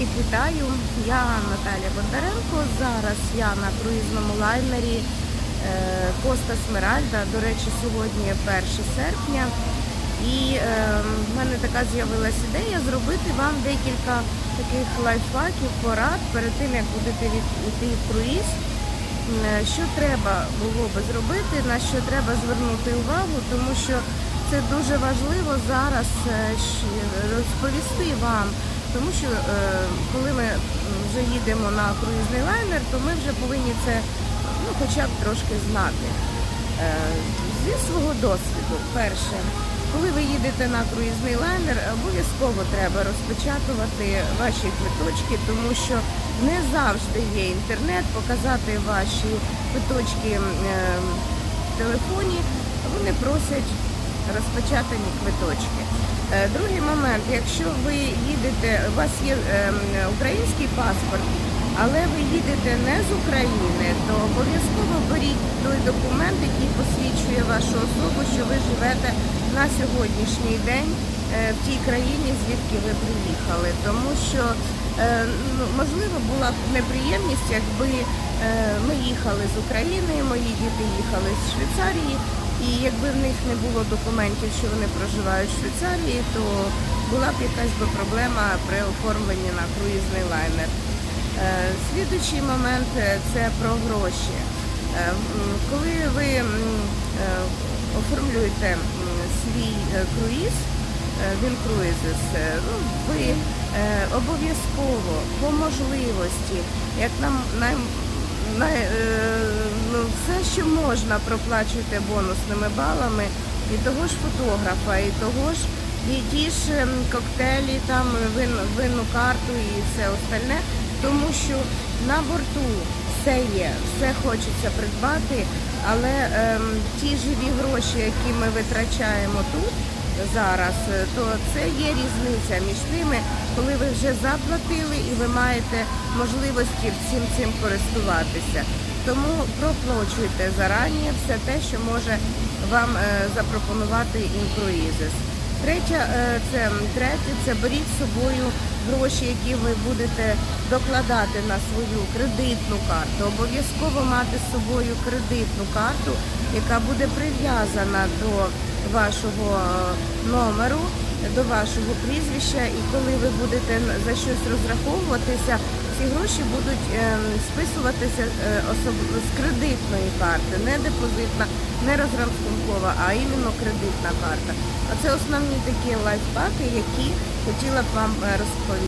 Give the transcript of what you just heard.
Всіх вітаю. Я Наталя Бондаренко. Зараз я на круїзному лайнері е, Коста Смеральда. До речі, сьогодні 1 серпня. І е, в мене така з'явилася ідея зробити вам декілька таких лайфхаків, порад перед тим, як будете йти в круїз. Е, Що треба було би зробити, на що треба звернути увагу, тому що це дуже важливо зараз розповісти вам. Тому що е, коли ми вже їдемо на круїзний лайнер, то ми вже повинні це ну, хоча б трошки знати. Е, Зі свого досвіду, перше, коли ви їдете на круїзний лайнер, обов'язково треба розпечатувати ваші квиточки, тому що не завжди є інтернет, показати ваші квиточки е, в телефоні. Вони просять розпечатані квиточки. Е, Другий момент, якщо ви їдете, у вас є ем, український паспорт, але ви їдете не з України, то обов'язково беріть той документ, який посвідчує вашу особу, що ви живете на сьогоднішній день е, в тій країні, звідки ви приїхали. Тому що е, ну, можливо була б неприємність, якби ми їхали з України, мої діти їхали з Швейцарії. І якби в них не було документів, що вони проживають в Швейцарії, то була б якась би проблема при оформленні на круїзний лайнер. Е, Слідуючий момент е, це про гроші. Е, Коли ви оформлюєте свій круїз, він круїзес, ну, ви обов'язково по можливості, як нам нам на, ну, все, що можна, проплачуйте бонусними балами. І того ж фотографа, і того ж і ті ж ем, коктейлі, там вин, винну карту і все остальне, тому що на борту все є, все хочеться придбати, але ем, ті живі гроші, які ми витрачаємо тут зараз, е, то це є різниця між тими, коли ви вже заплатили і ви маєте можливості всім цим користуватися. Тому проплачуйте зарані все те, що може вам е, запропонувати інкруїзис. Третє, е, це третє, це беріть з собою гроші, які ви будете докладати на свою кредитну карту. Обов'язково мати з собою кредитну карту, яка буде прив'язана до вашого е, номеру, до вашого прізвища. І коли ви будете за щось розраховуватися, ці гроші будуть е, списуватися е, з кредитної карти, не депозитна, не розрахункова, а іменно кредитна карта. Оце основні такі лайфхаки, які хотіла б вам е, розповісти.